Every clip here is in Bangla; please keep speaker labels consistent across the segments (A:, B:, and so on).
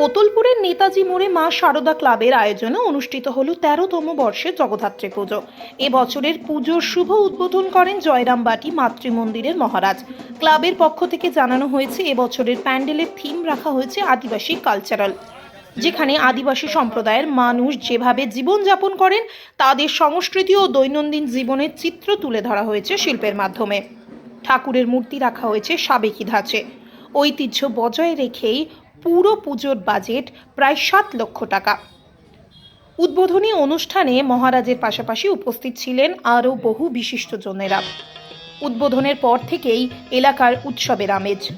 A: কোতলপুরের নেতাজি মোড়ে মা শারদা ক্লাবের আয়োজনে অনুষ্ঠিত হল তেরোতম বর্ষের জগদ্ধাত্রী পুজো। এবছরের পুজোর শুভ উদ্বোধন করেন জয়রামবাটি মাতৃমন্দিরের মহারাজ। ক্লাবের পক্ষ থেকে জানানো হয়েছে এবছরের প্যান্ডেলের থিম রাখা হয়েছে আদিবাসী কালচারাল। যেখানে আদিবাসী সম্প্রদায়ের মানুষ যেভাবে জীবনযাপন করেন, তাদের সংস্কৃতি ও দৈনন্দিন জীবনের চিত্র তুলে ধরা হয়েছে শিল্পের মাধ্যমে। ঠাকুরের মূর্তি রাখা হয়েছে সাবেকি ধাঁচে। ঐতিহ্য বজায় রেখেই পুরো পুজোর বাজেট প্রায় সাত লক্ষ টাকা। উদ্বোধনী অনুষ্ঠানে মহারাজের পাশাপাশি উপস্থিত ছিলেন আরও বহু বিশিষ্টজনেরা। উদ্বোধনের পর থেকেই এলাকার উৎসবের আমেজ।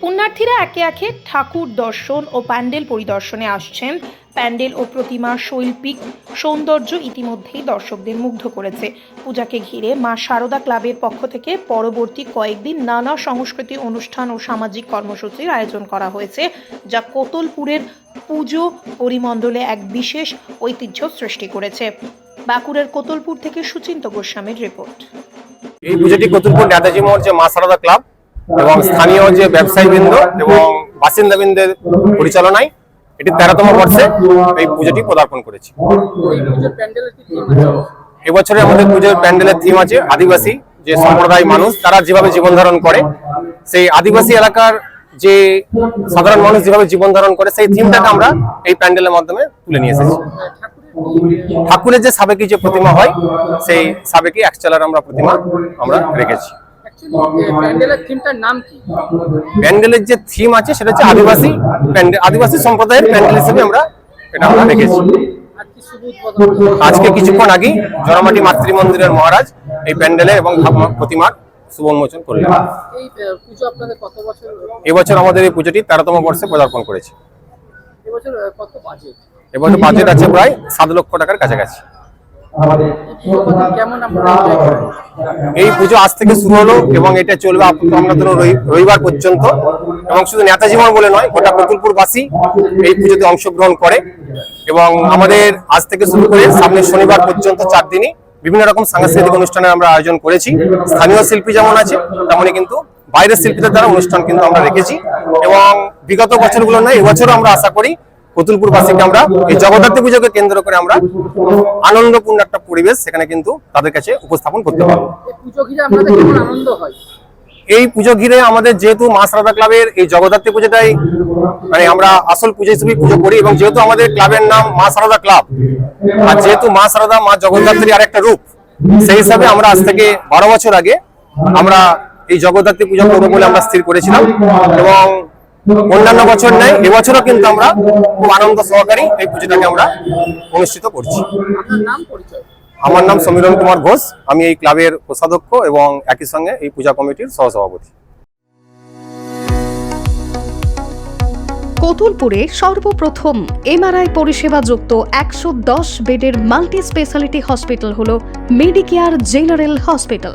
A: পুণ্যার্থীরা একে একে ঠাকুর দর্শন ও প্যান্ডেল পরিদর্শনে আসছেন প্যান্ডেল ও প্রতিমার শৈল্পিক সৌন্দর্য ইতিমধ্যেই দর্শকদের মুগ্ধ করেছে। পূজাকে ঘিরে মা শারদা ক্লাবের পক্ষ থেকে পরবর্তী কয়েকদিন নানা সংস্কৃতি অনুষ্ঠান ও সামাজিক কর্মসূচির আয়োজন করা হয়েছে, যা কোতলপুরের পুজো পরিমণ্ডলে এক বিশেষ ঐতিহ্য সৃষ্টি করেছে। বাঁকুড়ার কোতলপুর থেকে সুচিন্ত গোস্বামীর রিপোর্ট।
B: এই পুজোটি কতুলপুর নেতাজি মোড় যে মা সারদা ক্লাব এবং স্থানীয় যে ব্যবসায়ীবৃন্দ এবং বাসিন্দাবৃন্দের পরিচালনায় এটি তেরোতম বর্ষে এই পুজোটি পদার্পণ করেছি। এবছরে আমাদের পুজোর প্যান্ডেলের থিম আছে আদিবাসী যে সম্প্রদায় মানুষ, তারা যেভাবে জীবন ধারণ করে, সেই আদিবাসী এলাকার যে সাধারণ মানুষ যেভাবে জীবন ধারণ করে, সেই থিমটাকে আমরা এই প্যান্ডেলের মাধ্যমে তুলে নিয়ে এসেছি।
C: ঠাকুরের
B: যে সাবেকি যে প্রতিমা হয়, সেই সাবেকি একচালার আমরা প্রতিমা আমরা রেখেছি।
C: প্যান্ডেলের
B: যে থিম আছে সেটা হচ্ছে আদিবাসী প্যান্ডেল আদিবাসী সম্প্রদায়ের প্যান্ডেল হিসেবে আমরা এটা আমরা রেখেছি।
C: হলো?
B: আজকে কিছুক্ষণ আগেই জনমাটি মাতৃমন্দিরের মহারাজ এই প্যান্ডেলে এবং প্রতিমার শুভ উন্মোচন করলেন। এবছর আমাদের এই পুজোটি তেরোতম বর্ষে পদার্পণ করেছে।
C: এবছর বাজেট
B: আছে প্রায় সাত লক্ষ টাকার কাছাকাছি।
C: এই পুজো
B: আজ থেকে শুরু হলো এবং এটা চলবে রবিবার পর্যন্ত। এবং শুধু নেতাজি মোড় বলে নয় গোটা কতুলপুরবাসী এই পুজোতে অংশগ্রহণ করে। এবং আমাদের আজ থেকে শুরু করে সামনের শনিবার পর্যন্ত চার দিনই বিভিন্ন রকম সাংস্কৃতিক অনুষ্ঠানের আমরা আয়োজন করেছি। স্থানীয় শিল্পী যেমন আছে তেমনই কিন্তু বাইরের শিল্পীদের দ্বারা অনুষ্ঠান কিন্তু আমরা রেখেছি। এবং বিগত বছরগুলো নয় এবছরও আমরা আশা করি কতুলপুরবাসীকে আমরা এই জগদ্ধাত্রী পুজোকে কেন্দ্র করে আমরা আনন্দপূর্ণ একটা পরিবেশ সেখানে কিন্তু তাদের কাছে উপস্থাপন করতে পারব
C: এই পুজো ঘিরে
B: আমাদের যেহেতু মা সারদা ক্লাবের এই জগদ্ধাত্রী পুজোটাই মানে আমরা আসল পুজো হিসেবে পুজো করি এবং যেহেতু আমাদের ক্লাবের নাম মা সারদা ক্লাব আর যেহেতু মা সারদা মা জগদ্ধাত্রী আর একটা রূপ সেই হিসাবে আমরা আজ থেকে বারো বছর আগে আমরা এই জগদ্ধাত্রী পুজো করব বলে আমরা স্থির করেছিলাম এবং অন্যান্য বছর নেই এবছরও কিন্তু আমরা খুব আনন্দ সহকারী এই পুজোটাকে আমরা অনুষ্ঠিত করছি।
C: আপনার নাম পরিচয়?
B: আমার নাম সমীরণ কুমার ঘোষ আমি এই ক্লাবের কোষাধ্যক্ষ এবং একই সঙ্গে এই পূজা কমিটির সহসভাপতি।
D: কতুলপুরে সর্বপ্রথম এমআরআই পরিষেবা যুক্ত একশো দশ বেডের মাল্টি স্পেশালিটি হসপিটাল হল মেডিকেয়ার জেনারেল হসপিটাল।